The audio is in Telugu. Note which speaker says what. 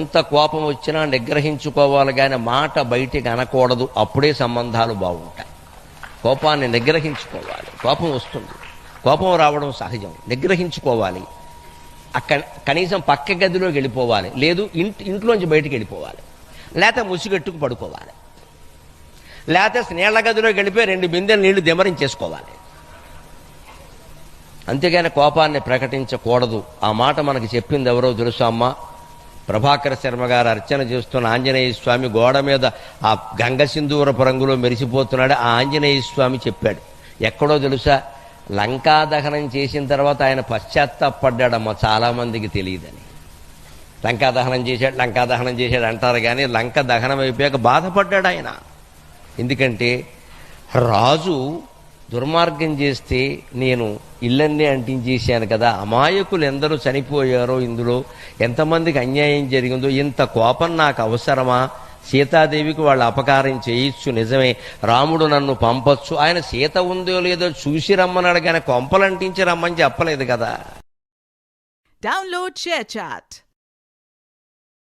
Speaker 1: ఎంత కోపం వచ్చినా నిగ్రహించుకోవాలి కానీ మాట బయటికి అనకూడదు. అప్పుడే సంబంధాలు బాగుంటాయి. కోపాన్ని నిగ్రహించుకోవాలి. కోపం వస్తుంది. కోపం రావడం సహజం. నిగ్రహించుకోవాలి. అక్కడ కనీసం పక్క గదిలోకి వెళ్ళిపోవాలి. లేదు ఇంటి ఇంట్లోంచి బయటికి వెళ్ళిపోవాలి. లేకపోతే ముసిగట్టుకు పడుకోవాలి. లేకపోతే నీళ్ళ గదిలోకి వెళ్ళిపోయి రెండు బిందెలు నీళ్ళు దిమరించేసుకోవాలి. అంతేగాని కోపాన్ని ప్రకటించకూడదు. ఆ మాట మనకి చెప్పింది ఎవరో తెలుసా అమ్మా? ప్రభాకర శర్మ గారు అర్చన చేస్తున్న ఆంజనేయ స్వామి గోడ మీద ఆ గంగ సింధూరపు రంగులో మెరిసిపోతున్నాడు. ఆ ఆంజనేయ స్వామి చెప్పాడు. ఎక్కడో తెలుసా? లంకా దహనం చేసిన తర్వాత ఆయన పశ్చాత్తాపడ్డాడమ్మా చాలామందికి తెలియదని. లంకా దహనం చేశాడు లంకా దహనం చేశాడు అంటారు కానీ లంక దహనం అయిపోయాక బాధపడ్డాడు ఆయన. ఎందుకంటే రాజు దుర్మార్గం చేస్తే నేను ఇల్లన్నీ అంటించేశాను కదా. అమాయకులు ఎందరూ చనిపోయారో ఇందులో ఎంతమందికి అన్యాయం జరిగిందో ఇంత కోపం నాకు అవసరమా? సీతాదేవికి వాళ్ళు అపకారం చేయొచ్చు నిజమే. రాముడు నన్ను పంపొచ్చు. ఆయన సీత ఉందో లేదో చూసి రమ్మన్నాడు కానీ కొంపలంటించి రమ్మని చెప్పలేదు కదా.
Speaker 2: Download chat